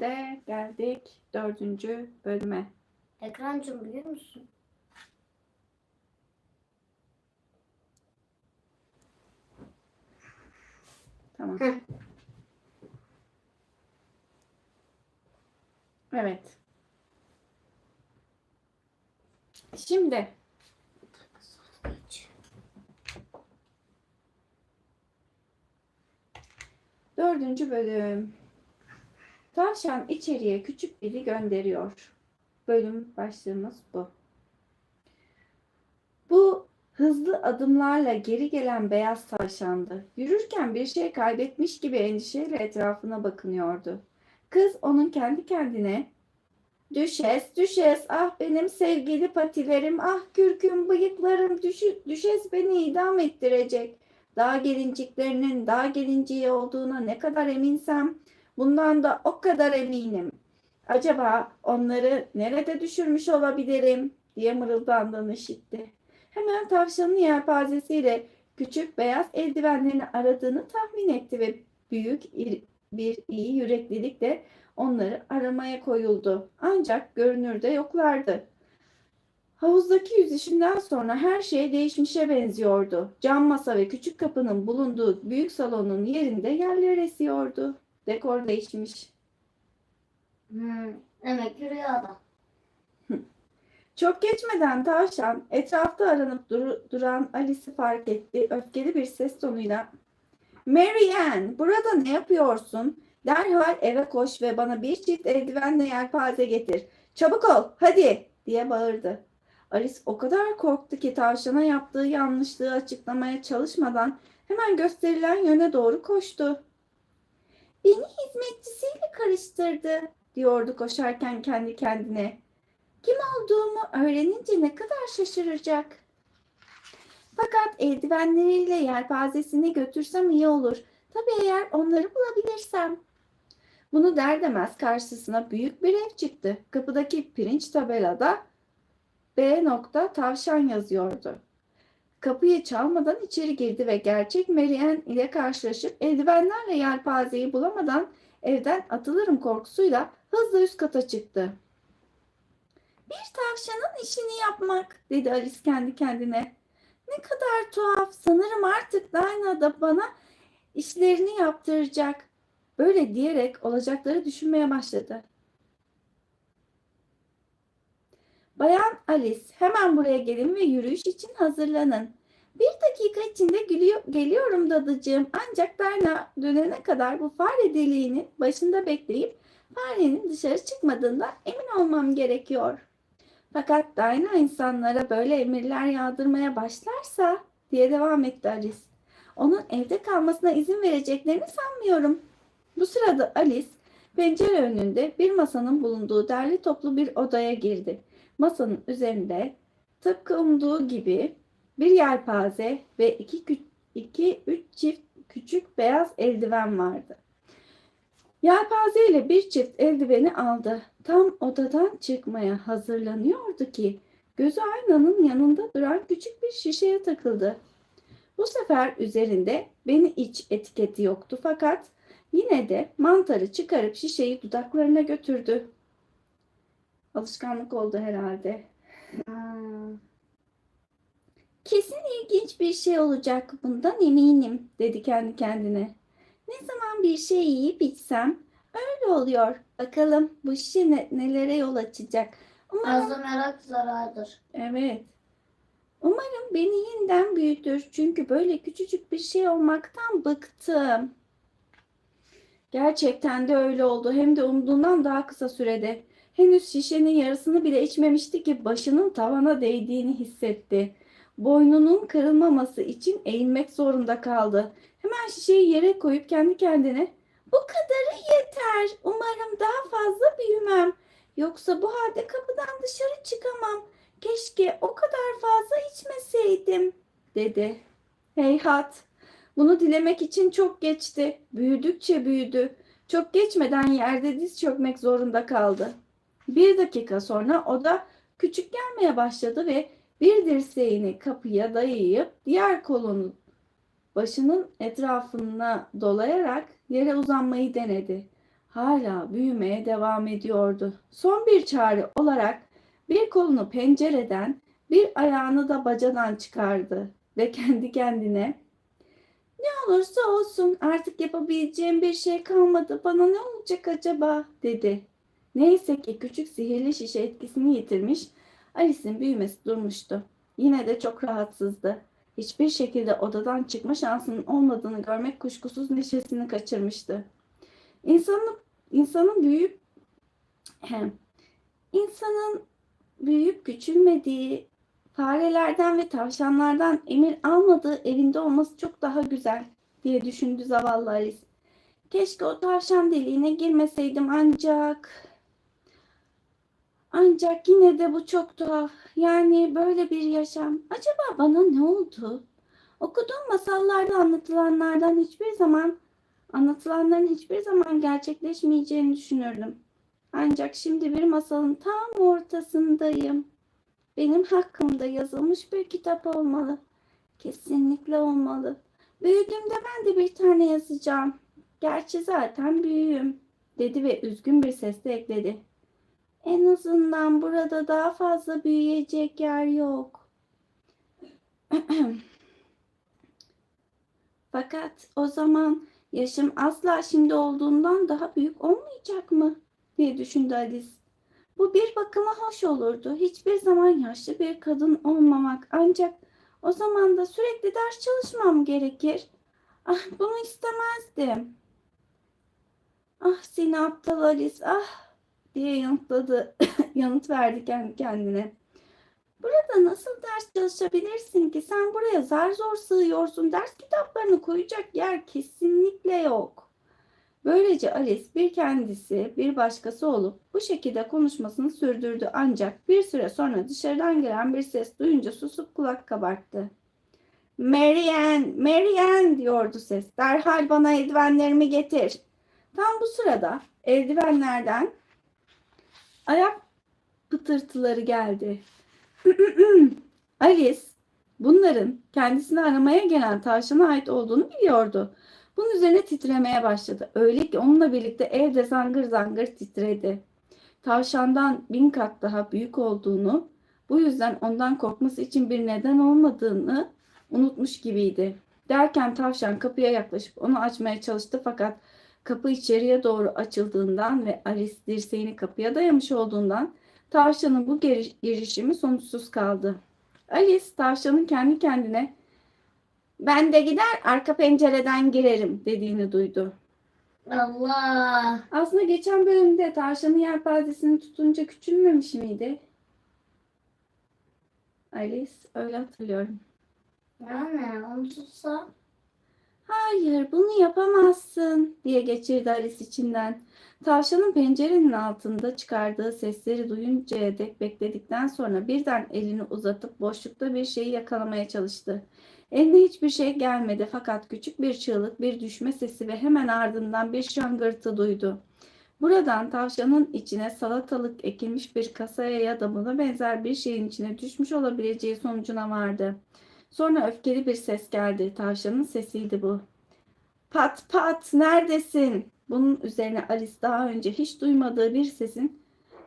de geldik dördüncü bölüme. Ekrancım biliyor musun? Tamam. Heh. Evet. Şimdi dördüncü bölüm. Tavşan içeriye küçük biri gönderiyor. Bölüm başlığımız bu. Bu hızlı adımlarla geri gelen beyaz tavşandı. Yürürken bir şey kaybetmiş gibi endişeyle etrafına bakınıyordu. Kız onun kendi kendine Düşes, düşes, ah benim sevgili patilerim, ah kürküm, bıyıklarım, düşü, düşes beni idam ettirecek. Dağ gelinciklerinin dağ gelinciği olduğuna ne kadar eminsem, bundan da o kadar eminim. Acaba onları nerede düşürmüş olabilirim diye mırıldandığını işitti. Hemen tavşanın yelpazesiyle küçük beyaz eldivenlerini aradığını tahmin etti ve büyük bir iyi yüreklilikle onları aramaya koyuldu. Ancak görünürde yoklardı. Havuzdaki yüzüşünden sonra her şey değişmişe benziyordu. Cam masa ve küçük kapının bulunduğu büyük salonun yerinde yerler esiyordu. Dekor değişmiş. Hmm, demek ki rüyada. Çok geçmeden tavşan etrafta aranıp dur- duran Alice'i fark etti. Öfkeli bir ses tonuyla Mary Ann burada ne yapıyorsun? Derhal eve koş ve bana bir çift eldivenle yelpaze getir. Çabuk ol hadi diye bağırdı. Alice o kadar korktu ki tavşana yaptığı yanlışlığı açıklamaya çalışmadan hemen gösterilen yöne doğru koştu. Beni hizmetçisiyle karıştırdı diyordu koşarken kendi kendine. Kim olduğumu öğrenince ne kadar şaşıracak. Fakat eldivenleriyle yelpazesini götürsem iyi olur. Tabii eğer onları bulabilirsem. Bunu der demez karşısına büyük bir ev çıktı. Kapıdaki pirinç tabelada B tavşan yazıyordu. Kapıyı çalmadan içeri girdi ve gerçek Marianne ile karşılaşıp eldivenlerle yelpazeyi bulamadan evden atılırım korkusuyla hızla üst kata çıktı. Bir tavşanın işini yapmak dedi Alice kendi kendine. Ne kadar tuhaf. Sanırım artık Dinah da bana işlerini yaptıracak. Böyle diyerek olacakları düşünmeye başladı. Bayan Alice hemen buraya gelin ve yürüyüş için hazırlanın. Bir dakika içinde gülüyor, geliyorum dadıcığım ancak Berna dönene kadar bu fare deliğinin başında bekleyip farenin dışarı çıkmadığından emin olmam gerekiyor. Fakat Dayna insanlara böyle emirler yağdırmaya başlarsa diye devam etti Alice. Onun evde kalmasına izin vereceklerini sanmıyorum. Bu sırada Alice pencere önünde bir masanın bulunduğu derli toplu bir odaya girdi. Masanın üzerinde tıpkı umduğu gibi bir yelpaze ve iki, iki üç çift küçük beyaz eldiven vardı. Yelpaze ile bir çift eldiveni aldı. Tam odadan çıkmaya hazırlanıyordu ki gözü aynanın yanında duran küçük bir şişeye takıldı. Bu sefer üzerinde beni iç etiketi yoktu fakat yine de mantarı çıkarıp şişeyi dudaklarına götürdü. Alışkanlık oldu herhalde. Kesin ilginç bir şey olacak bundan eminim dedi kendi kendine. Ne zaman bir şey yiyip içsem öyle oluyor. Bakalım bu şişe ne- nelere yol açacak. Umarım, fazla merak zarardır. evet. Umarım beni yeniden büyütür. Çünkü böyle küçücük bir şey olmaktan bıktım. Gerçekten de öyle oldu. Hem de umduğundan daha kısa sürede. Henüz şişenin yarısını bile içmemişti ki başının tavana değdiğini hissetti. Boynunun kırılmaması için eğilmek zorunda kaldı. Hemen şişeyi yere koyup kendi kendine bu kadarı yeter. Umarım daha fazla büyümem. Yoksa bu halde kapıdan dışarı çıkamam. Keşke o kadar fazla içmeseydim, dedi. Heyhat, bunu dilemek için çok geçti. Büyüdükçe büyüdü. Çok geçmeden yerde diz çökmek zorunda kaldı. Bir dakika sonra o da küçük gelmeye başladı ve bir dirseğini kapıya dayayıp diğer kolunu başının etrafına dolayarak yere uzanmayı denedi. hala büyümeye devam ediyordu. Son bir çare olarak bir kolunu pencereden, bir ayağını da bacadan çıkardı ve kendi kendine ne olursa olsun artık yapabileceğim bir şey kalmadı. Bana ne olacak acaba? dedi. Neyse ki küçük sihirli şişe etkisini yitirmiş, Alice'in büyümesi durmuştu. Yine de çok rahatsızdı. Hiçbir şekilde odadan çıkma şansının olmadığını görmek kuşkusuz neşesini kaçırmıştı. İnsanın, insanın büyüyüp insanın büyüyüp küçülmediği, farelerden ve tavşanlardan emir almadığı evinde olması çok daha güzel diye düşündü zavallı Alice. Keşke o tavşan deliğine girmeseydim ancak... Ancak yine de bu çok tuhaf. Yani böyle bir yaşam. Acaba bana ne oldu? Okuduğum masallarda anlatılanlardan hiçbir zaman anlatılanların hiçbir zaman gerçekleşmeyeceğini düşünürdüm. Ancak şimdi bir masalın tam ortasındayım. Benim hakkımda yazılmış bir kitap olmalı. Kesinlikle olmalı. Büyüdüğümde ben de bir tane yazacağım. Gerçi zaten büyüğüm, dedi ve üzgün bir sesle ekledi. En azından burada daha fazla büyüyecek yer yok. Fakat o zaman yaşım asla şimdi olduğundan daha büyük olmayacak mı? diye düşündü Alice. Bu bir bakıma hoş olurdu. Hiçbir zaman yaşlı bir kadın olmamak. Ancak o zaman da sürekli ders çalışmam gerekir. Ah bunu istemezdim. Ah seni aptal Alice ah diye yanıtladı. Yanıt verdi kendi kendine. Burada nasıl ders çalışabilirsin ki? Sen buraya zar zor sığıyorsun. Ders kitaplarını koyacak yer kesinlikle yok. Böylece Alice bir kendisi bir başkası olup bu şekilde konuşmasını sürdürdü ancak bir süre sonra dışarıdan gelen bir ses duyunca susup kulak kabarttı. Marianne, Marianne diyordu ses. Derhal bana eldivenlerimi getir. Tam bu sırada eldivenlerden ayak pıtırtıları geldi. Alice bunların kendisini aramaya gelen tavşana ait olduğunu biliyordu. Bunun üzerine titremeye başladı. Öyle ki onunla birlikte evde zangır zangır titredi. Tavşandan bin kat daha büyük olduğunu, bu yüzden ondan korkması için bir neden olmadığını unutmuş gibiydi. Derken tavşan kapıya yaklaşıp onu açmaya çalıştı fakat kapı içeriye doğru açıldığından ve Alice dirseğini kapıya dayamış olduğundan tavşanın bu giriş- girişimi sonuçsuz kaldı. Alice tavşanın kendi kendine ben de gider arka pencereden girerim dediğini duydu. Allah. Aslında geçen bölümde tavşanın yelpazesini tutunca küçülmemiş miydi? Alice öyle hatırlıyorum. Yani onu tutsa. Hayır, bunu yapamazsın diye geçirdi Alice içinden. Tavşanın pencerenin altında çıkardığı sesleri duyuncaya dek bekledikten sonra birden elini uzatıp boşlukta bir şeyi yakalamaya çalıştı. Eline hiçbir şey gelmedi fakat küçük bir çığlık, bir düşme sesi ve hemen ardından bir şangırtı duydu. Buradan tavşanın içine salatalık ekilmiş bir kasaya ya da buna benzer bir şeyin içine düşmüş olabileceği sonucuna vardı. Sonra öfkeli bir ses geldi. Tavşanın sesiydi bu. Pat pat neredesin? Bunun üzerine Alice daha önce hiç duymadığı bir sesin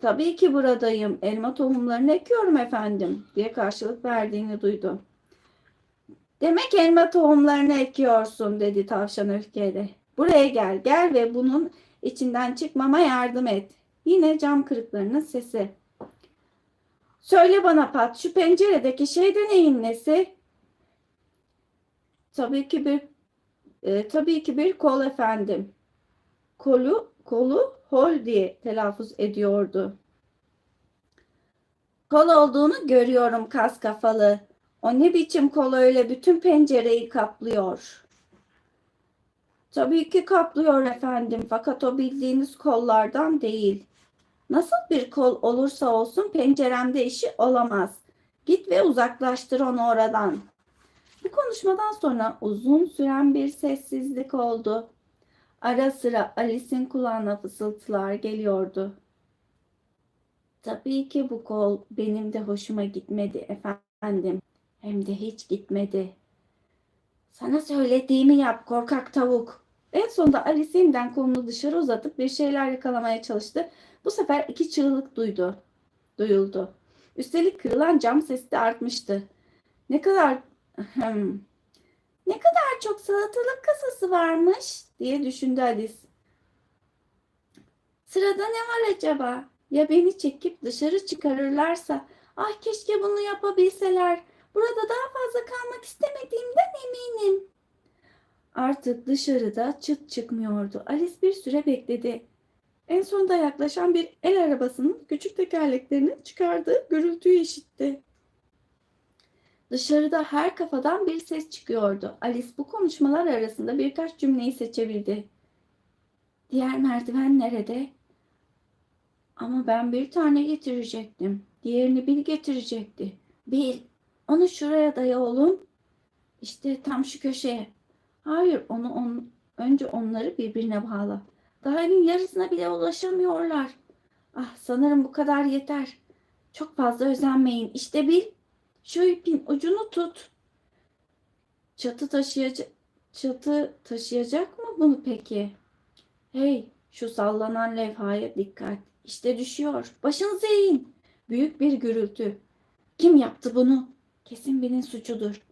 tabii ki buradayım. Elma tohumlarını ekiyorum efendim diye karşılık verdiğini duydu. Demek elma tohumlarını ekiyorsun dedi tavşan öfkeyle. Buraya gel gel ve bunun içinden çıkmama yardım et. Yine cam kırıklarının sesi. Söyle bana Pat şu penceredeki şey de neyin nesi? Tabii ki bir e, tabii ki bir kol efendim. Kolu kolu hol diye telaffuz ediyordu. Kol olduğunu görüyorum kas kafalı. O ne biçim kol öyle bütün pencereyi kaplıyor. Tabii ki kaplıyor efendim fakat o bildiğiniz kollardan değil. Nasıl bir kol olursa olsun penceremde işi olamaz. Git ve uzaklaştır onu oradan. Bu konuşmadan sonra uzun süren bir sessizlik oldu. Ara sıra Alice'in kulağına fısıltılar geliyordu. Tabii ki bu kol benim de hoşuma gitmedi efendim. Hem de hiç gitmedi. Sana söylediğimi yap korkak tavuk En sonunda Alice yeniden kolunu dışarı uzatıp bir şeyler yakalamaya çalıştı. Bu sefer iki çığlık duydu. Duyuldu. Üstelik kırılan cam sesi de artmıştı. Ne kadar. Ne kadar çok salatalık kasası varmış diye düşündü Alice. Sırada ne var acaba? Ya beni çekip dışarı çıkarırlarsa? Ah keşke bunu yapabilseler. Burada daha fazla kalmak istemediğimden eminim. Artık dışarıda çıt çıkmıyordu. Alice bir süre bekledi. En sonunda yaklaşan bir el arabasının küçük tekerleklerini çıkardığı gürültüyü işitti. Dışarıda her kafadan bir ses çıkıyordu. Alice bu konuşmalar arasında birkaç cümleyi seçebildi. Diğer merdiven nerede? Ama ben bir tane getirecektim. Diğerini Bil getirecekti. Bil, onu şuraya daya oğlum. İşte tam şu köşeye. Hayır, onu on, önce onları birbirine bağla. Daha evin yarısına bile ulaşamıyorlar. Ah, sanırım bu kadar yeter. Çok fazla özenmeyin. İşte Bil, şu ipin ucunu tut. Çatı taşıyacak çatı taşıyacak mı bunu peki? Hey, şu sallanan levhaya dikkat. İşte düşüyor. Başınızı eğin. Büyük bir gürültü. Kim yaptı bunu? Kesin benim suçudur.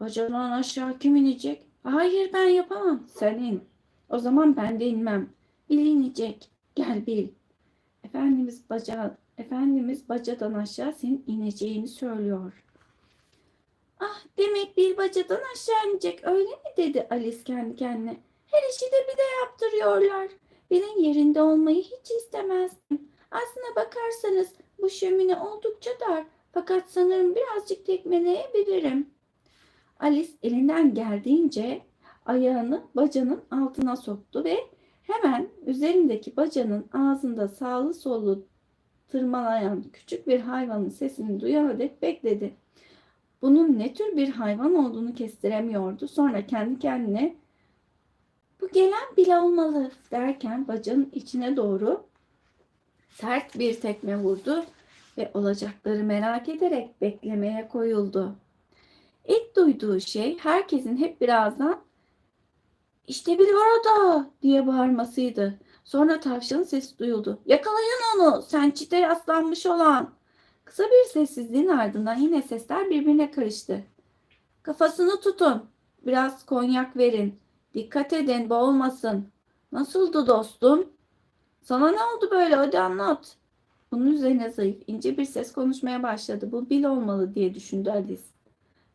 Bacadan aşağı kim inecek? Hayır ben yapamam. Sen in. O zaman ben de inmem. Bil inecek. Gel bil. Efendimiz baca, Efendimiz bacadan aşağı senin ineceğini söylüyor. Ah demek bir bacadan aşağı inecek öyle mi dedi Alice kendi kendine. Her işi de bir de yaptırıyorlar. Benim yerinde olmayı hiç istemezdim. Aslına bakarsanız bu şömine oldukça dar. Fakat sanırım birazcık tekmeleyebilirim. Alice elinden geldiğince ayağını bacanın altına soktu ve hemen üzerindeki bacanın ağzında sağlı sollu tırmalayan küçük bir hayvanın sesini duyana dek bekledi. Bunun ne tür bir hayvan olduğunu kestiremiyordu. Sonra kendi kendine bu gelen bile olmalı derken bacanın içine doğru sert bir tekme vurdu ve olacakları merak ederek beklemeye koyuldu. İlk duyduğu şey herkesin hep birazdan işte biri orada diye bağırmasıydı. Sonra tavşanın sesi duyuldu. Yakalayın onu sen çite yaslanmış olan. Kısa bir sessizliğin ardından yine sesler birbirine karıştı. Kafasını tutun. Biraz konyak verin. Dikkat edin boğulmasın. Nasıldı dostum? Sana ne oldu böyle hadi anlat. Bunun üzerine zayıf ince bir ses konuşmaya başladı. Bu Bill olmalı diye düşündü Alice.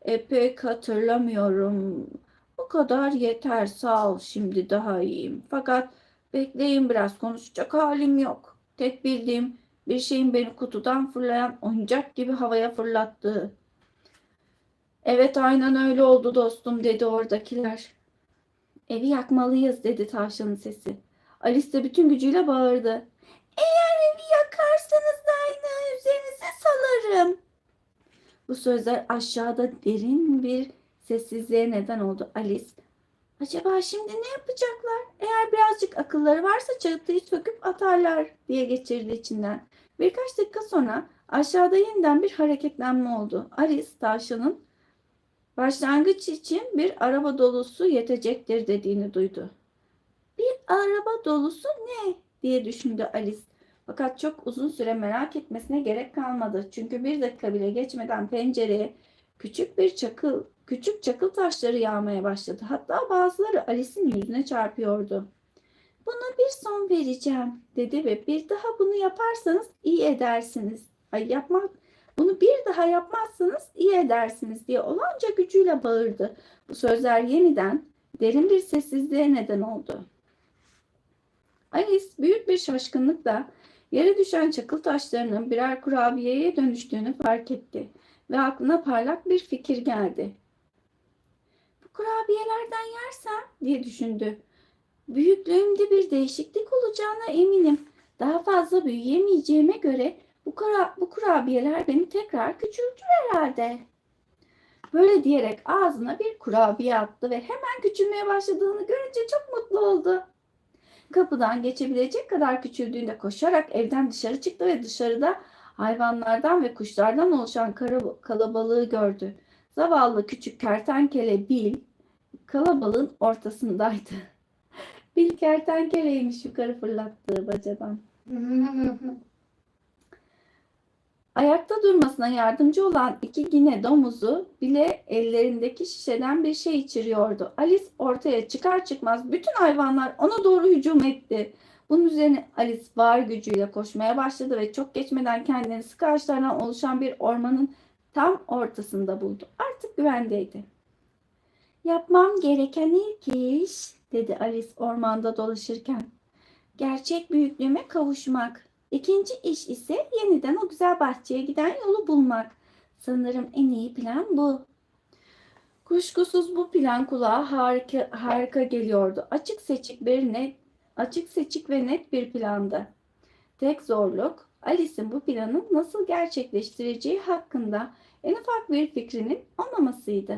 E pek hatırlamıyorum. Bu kadar yeter sağ ol şimdi daha iyiyim. Fakat bekleyin biraz konuşacak halim yok. Tek bildiğim bir şeyin beni kutudan fırlayan oyuncak gibi havaya fırlattığı. Evet aynen öyle oldu dostum dedi oradakiler. Evi yakmalıyız dedi tavşanın sesi. Alice de bütün gücüyle bağırdı. Eğer evi yakarsanız aynı üzerinize salarım. Bu sözler aşağıda derin bir sessizliğe neden oldu. Alice, acaba şimdi ne yapacaklar? Eğer birazcık akılları varsa çatıyı söküp atarlar diye geçirdi içinden. Birkaç dakika sonra aşağıda yeniden bir hareketlenme oldu. Alice tavşanın başlangıç için bir araba dolusu yetecektir dediğini duydu. Bir araba dolusu ne diye düşündü Alice. Fakat çok uzun süre merak etmesine gerek kalmadı. Çünkü bir dakika bile geçmeden pencereye küçük bir çakıl, küçük çakıl taşları yağmaya başladı. Hatta bazıları Alice'in yüzüne çarpıyordu. Buna bir son vereceğim dedi ve bir daha bunu yaparsanız iyi edersiniz. Ay yapmak bunu bir daha yapmazsanız iyi edersiniz diye olanca gücüyle bağırdı. Bu sözler yeniden derin bir sessizliğe neden oldu. Alice büyük bir şaşkınlıkla yere düşen çakıl taşlarının birer kurabiyeye dönüştüğünü fark etti ve aklına parlak bir fikir geldi. Bu kurabiyelerden yersem diye düşündü. Büyüklüğümde bir değişiklik olacağına eminim. Daha fazla büyüyemeyeceğime göre bu, kura bu kurabiyeler beni tekrar küçültür herhalde. Böyle diyerek ağzına bir kurabiye attı ve hemen küçülmeye başladığını görünce çok mutlu oldu. Kapıdan geçebilecek kadar küçüldüğünde koşarak evden dışarı çıktı ve dışarıda hayvanlardan ve kuşlardan oluşan kalabalığı gördü. Zavallı küçük kertenkele Bill kalabalığın ortasındaydı. Bir kertenkeleymiş yukarı fırlattığı bacadan. Ayakta durmasına yardımcı olan iki gine domuzu bile ellerindeki şişeden bir şey içiriyordu. Alice ortaya çıkar çıkmaz bütün hayvanlar ona doğru hücum etti. Bunun üzerine Alice var gücüyle koşmaya başladı ve çok geçmeden kendini sık ağaçlardan oluşan bir ormanın tam ortasında buldu. Artık güvendeydi. Yapmam gereken ilk iş, dedi Alice ormanda dolaşırken. Gerçek büyüklüğüme kavuşmak. İkinci iş ise yeniden o güzel bahçeye giden yolu bulmak. Sanırım en iyi plan bu. Kuşkusuz bu plan kulağa harika, harika geliyordu. Açık seçik bir net, açık seçik ve net bir plandı. Tek zorluk Alice'in bu planı nasıl gerçekleştireceği hakkında en ufak bir fikrinin olmamasıydı.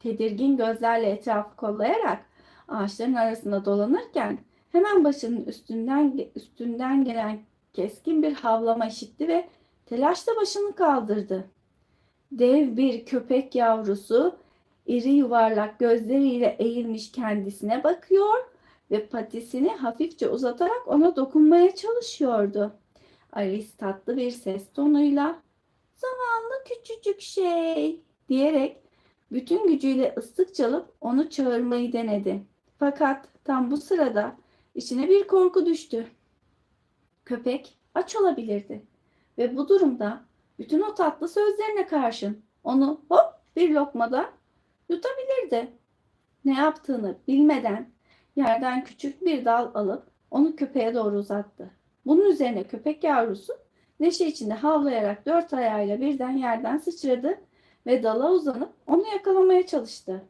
Tedirgin gözlerle etrafı kollayarak ağaçların arasında dolanırken hemen başının üstünden üstünden gelen keskin bir havlama işitti ve telaşla başını kaldırdı. Dev bir köpek yavrusu iri yuvarlak gözleriyle eğilmiş kendisine bakıyor ve patisini hafifçe uzatarak ona dokunmaya çalışıyordu. Alice tatlı bir ses tonuyla zavallı küçücük şey diyerek bütün gücüyle ıslık çalıp onu çağırmayı denedi. Fakat tam bu sırada içine bir korku düştü. Köpek aç olabilirdi ve bu durumda bütün o tatlı sözlerine karşın onu hop bir lokmada yutabilirdi. Ne yaptığını bilmeden yerden küçük bir dal alıp onu köpeğe doğru uzattı. Bunun üzerine köpek yavrusu neşe içinde havlayarak dört ayağıyla birden yerden sıçradı ve dala uzanıp onu yakalamaya çalıştı.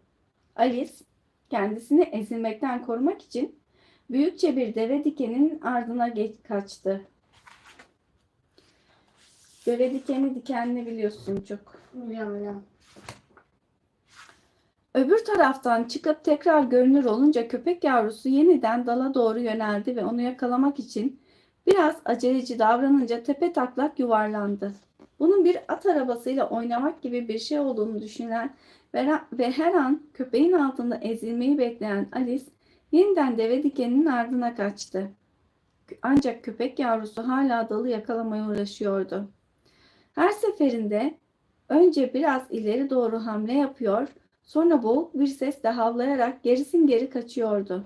Alice kendisini ezilmekten korumak için büyükçe bir deve dikeninin ardına geç kaçtı. Deve dikeni dikenli biliyorsun çok. Biliyorum biliyorum. Öbür taraftan çıkıp tekrar görünür olunca köpek yavrusu yeniden dala doğru yöneldi ve onu yakalamak için biraz aceleci davranınca tepe taklak yuvarlandı. Bunun bir at arabasıyla oynamak gibi bir şey olduğunu düşünen ve her an köpeğin altında ezilmeyi bekleyen Alice yeniden deve dikeninin ardına kaçtı. Ancak köpek yavrusu hala dalı yakalamaya uğraşıyordu. Her seferinde önce biraz ileri doğru hamle yapıyor, sonra boğuk bir sesle havlayarak gerisin geri kaçıyordu.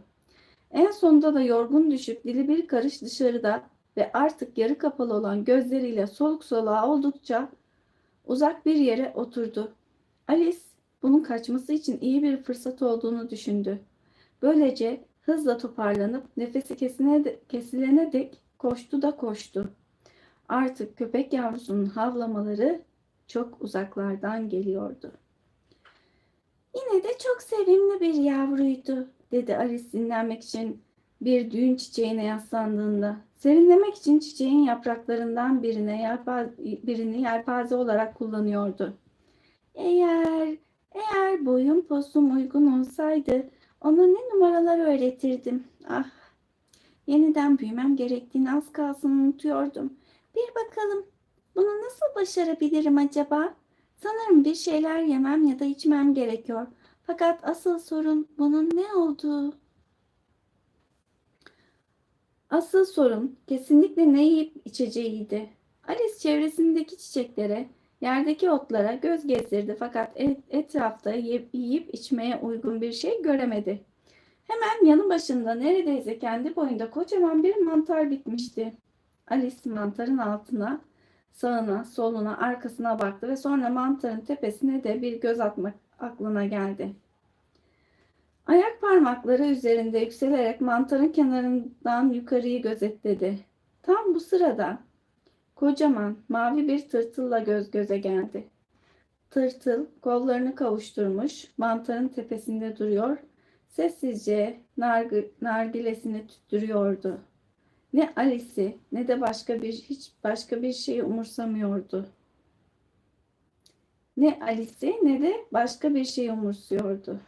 En sonunda da yorgun düşüp dili bir karış dışarıda ve artık yarı kapalı olan gözleriyle soluk soluğa oldukça uzak bir yere oturdu. Alice bunun kaçması için iyi bir fırsat olduğunu düşündü. Böylece hızla toparlanıp nefesi kesine de, kesilene dek koştu da koştu. Artık köpek yavrusunun havlamaları çok uzaklardan geliyordu. Yine de çok sevimli bir yavruydu, dedi Alice dinlenmek için bir düğün çiçeğine yaslandığında. Serinlemek için çiçeğin yapraklarından birine yelpaze, birini yelpaze olarak kullanıyordu. Eğer, eğer boyum posum uygun olsaydı ona ne numaralar öğretirdim. Ah, yeniden büyümem gerektiğini az kalsın unutuyordum. Bir bakalım, bunu nasıl başarabilirim acaba? Sanırım bir şeyler yemem ya da içmem gerekiyor. Fakat asıl sorun bunun ne olduğu. Asıl sorun kesinlikle ne yiyip içeceğiydi. Alice çevresindeki çiçeklere, yerdeki otlara göz gezdirdi fakat et- etrafta yiyip içmeye uygun bir şey göremedi. Hemen yanı başında neredeyse kendi boyunda kocaman bir mantar bitmişti. Alice mantarın altına, sağına, soluna, arkasına baktı ve sonra mantarın tepesine de bir göz atmak aklına geldi. Ayak parmakları üzerinde yükselerek mantarın kenarından yukarıyı gözetledi. Tam bu sırada kocaman mavi bir tırtılla göz göze geldi. Tırtıl kollarını kavuşturmuş mantarın tepesinde duruyor, sessizce nargı, nargilesini tüttürüyordu. Ne Alice'i ne de başka bir hiç başka bir şeyi umursamıyordu. Ne Alice'i ne de başka bir şey umursuyordu.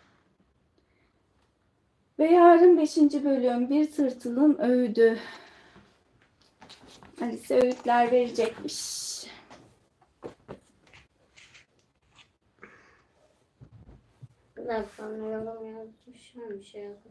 Ve yarın 5. bölüm bir tırtılın öğüdü. Alice öğütler verecekmiş. Dakika yorum yazmışım bir şey yazmış.